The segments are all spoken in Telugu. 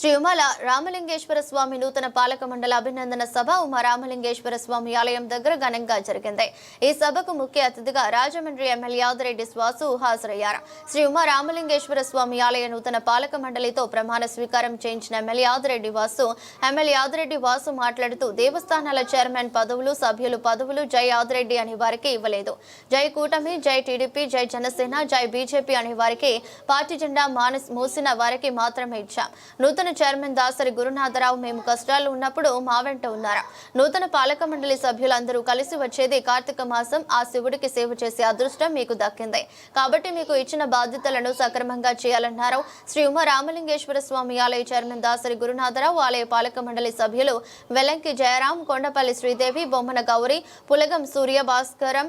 శ్రీ ఉమాల రామలింగేశ్వర స్వామి నూతన పాలక మండల అభినందన సభ ఉమా రామలింగేశ్వర స్వామి ఆలయం దగ్గర ఘనంగా జరిగింది. ఈ సభకు ముఖ్య అతిథిగా రాజమండ్రి ఎమ్మెల్యే యాదిరెడ్డి వాసు హాజరయ్యారు. శ్రీ ఉమా రామలింగేశ్వర స్వామి ఆలయ నూతన పాలక మండలితో ప్రమాణ స్వీకారం చేయించిన ఎమ్మెల్యే యాదిరెడ్డి వాసు ఎమ్మెల్యే యాదిరెడ్డి వాసు మాట్లాడుతూ దేవస్థానాల చైర్మన్ పదవులు సభ్యులు పదవులు జై యాదరెడ్డి అనే వారికి ఇవ్వలేదు. జై కూటమి జై టీడీపీ జై జనసేన జై బీజేపీ అనే వారికి పార్టీ జెండా మానస్ మోసిన వారికి మాత్రమే ఇచ్చాం. నూతన చైర్మన్ దాసరి గురునాథరావు మేము కష్టాలు ఉన్నప్పుడు మా వెంట ఉన్నారు. నూతన పాలక మండలి సభ్యులందరూ కలిసి వచ్చేది కార్తీక మాసం. ఆ శివుడికి సేవ చేసే అదృష్టం మీకు దక్కింది. కాబట్టి మీకు ఇచ్చిన బాధ్యతలను సక్రమంగా చేయాలన్నారు. శ్రీ ఉమ రామలింగేశ్వర స్వామి ఆలయ చైర్మన్ దాసరి గురునాథరావు ఆలయ పాలక మండలి సభ్యులు వెలంకి జయరాం కొండపల్లి శ్రీదేవి బొమ్మన గౌరి పులగం సూర్య భాస్కరం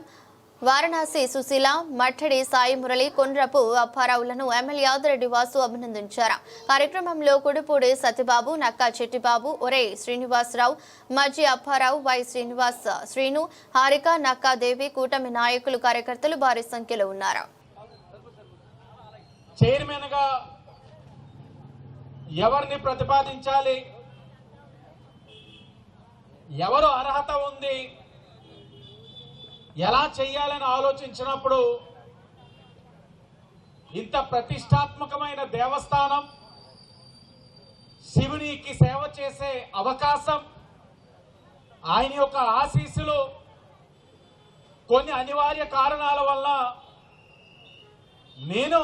వారణాసి సుశీల మట్టడి సాయి మురళి కొండ్రపు అప్పారావులను ఎమ్మెల్యే యాదరెడ్డి వాసు అభినందించారు. కార్యక్రమంలో కుడిపూడి సత్యబాబు నక్కా చెట్టిబాబు ఒరే శ్రీనివాసరావు మజ్జి అప్పారావు వై శ్రీనివాస్ శ్రీను హారిక నక్కాదేవి కూటమి నాయకులు కార్యకర్తలు భారీ సంఖ్యలో ఉన్నారు. చైర్మన్గా ఎవరిని ప్రతిపాదించాలి? ఎవరు అర్హత ఉంది? ఎలా చేయాలని ఆలోచించినప్పుడు ఇంత ప్రతిష్టాత్మకమైన దేవస్థానం శివునికి సేవ చేసే అవకాశం ఆయన యొక్క ఆశీస్సులు కొన్ని అనివార్య కారణాల వల్ల నేను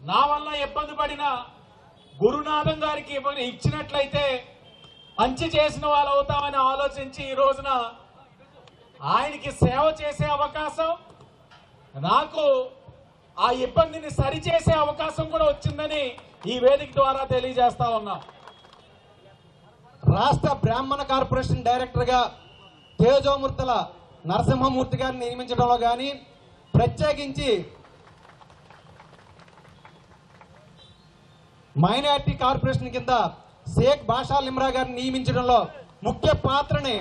నా వల్ల ఇబ్బంది పడిన గురునాథం గారికి ఇచ్చినట్లయితే మంచి చేసిన వాళ్ళు అవుతామని ఆలోచించి ఈ రోజున ఆయనకి సేవ చేసే అవకాశం నాకు ఆ ఇబ్బందిని సరిచేసే అవకాశం కూడా వచ్చిందని ఈ వేదిక ద్వారా తెలియజేస్తా ఉన్నా. రాష్ట్ర బ్రాహ్మణ కార్పొరేషన్ డైరెక్టర్గా తేజోమూర్తుల నరసింహమూర్తి గారిని నియమించడంలో కానీ ప్రత్యేకించి మైనార్టీ కార్పొరేషన్ కింద షేక్ బాషా లిమ్రా గారిని నియమించడంలో ముఖ్య పాత్రని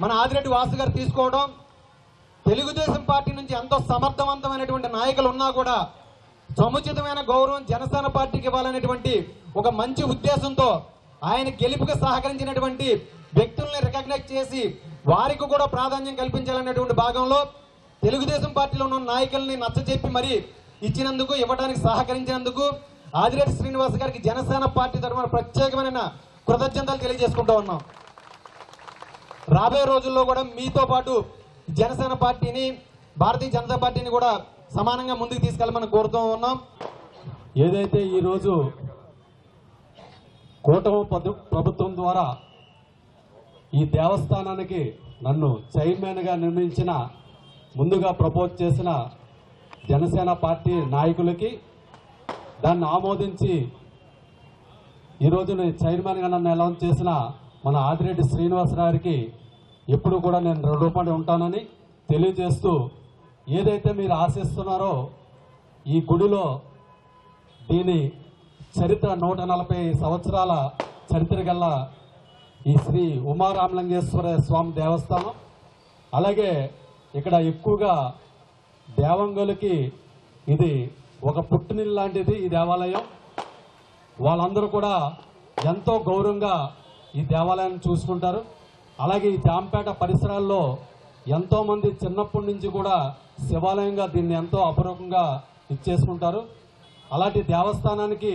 మన ఆదిరెడ్డి వాసు గారు తీసుకోవడం తెలుగుదేశం పార్టీ నుంచి ఎంతో సమర్థవంతమైనటువంటి నాయకులు ఉన్నా కూడా సముచితమైన గౌరవం జనసేన పార్టీకి ఇవ్వాలనేటువంటి ఒక మంచి ఉద్దేశంతో ఆయన గెలుపుకి సహకరించినటువంటి వ్యక్తుల్ని రికగ్నైజ్ చేసి వారికి కూడా ప్రాధాన్యం కల్పించాలనేటువంటి భాగంలో తెలుగుదేశం పార్టీలో ఉన్న నాయకుల్ని నచ్చజెప్పి మరీ ఇచ్చినందుకు ఇవ్వడానికి సహకరించినందుకు ఆదిరెడ్డి శ్రీనివాస్ గారికి జనసేన పార్టీ తరఫున ప్రత్యేకమైన కృతజ్ఞతలు తెలియజేసుకుంటూ ఉన్నాం. రాబోయే రోజుల్లో కూడా మీతో పాటు జనసేన పార్టీని భారతీయ జనతా పార్టీని కూడా సమానంగా ముందుకు తీసుకెళ్ళమని కోరుతూ ఉన్నాం. ఏదైతే ఈరోజు కూటమి పదు- ప్రభుత్వం ద్వారా ఈ దేవస్థానానికి నన్ను చైర్మన్గా నిర్మించిన ముందుగా ప్రపోజ్ చేసిన జనసేన పార్టీ నాయకులకి దాన్ని ఆమోదించి ఈరోజు నేను చైర్మన్గా నన్ను అనౌన్స్ చేసిన మన ఆదిరెడ్డి శ్రీనివాసరావుకి ఎప్పుడు కూడా నేను రుణపడి ఉంటానని తెలియజేస్తూ ఏదైతే మీరు ఆశిస్తున్నారో ఈ గుడిలో దీని చరిత్ర నూట నలభై సంవత్సరాల చరిత్ర గల ఈ శ్రీ ఉమారామలింగేశ్వర స్వామి దేవస్థానం. అలాగే ఇక్కడ ఎక్కువగా దేవంగులకి ఇది ఒక పుట్టినిల్లు లాంటిది ఈ దేవాలయం. వాళ్ళందరూ కూడా ఎంతో గౌరవంగా ఈ దేవాలయాన్ని చూసుకుంటారు. అలాగే ఈ జాంపేట పరిసరాల్లో ఎంతో మంది చిన్నప్పటి నుంచి కూడా శివాలయంగా దీన్ని ఎంతో అపరూపంగా ఇచ్చేసుకుంటారు. అలాంటి దేవస్థానానికి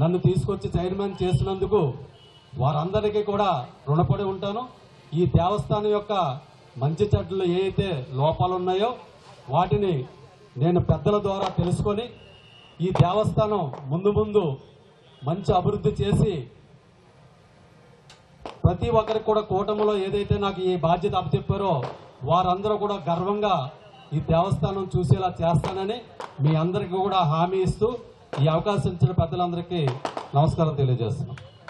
నన్ను తీసుకొచ్చి చైర్మన్ చేసినందుకు వారందరికీ కూడా రుణపడి ఉంటాను. ఈ దేవస్థానం యొక్క మంచి చెడ్డలు ఏ అయితే లోపాలు ఉన్నాయో వాటిని నేను పెద్దల ద్వారా తెలుసుకొని ఈ దేవస్థానం ముందు ముందు మంచి అభివృద్ధి చేసి ప్రతి ఒక్కరికి కూడా కూటమిలో ఏదైతే నాకు ఈ బాధ్యత అప్పచెప్పారో వారందరూ కూడా గర్వంగా ఈ దేవస్థానం చూసేలా చేస్తానని మీ అందరికీ కూడా హామీ ఇస్తూ ఈ అవకాశం ఇచ్చిన పెద్దలందరికీ నమస్కారం తెలియజేస్తున్నాం.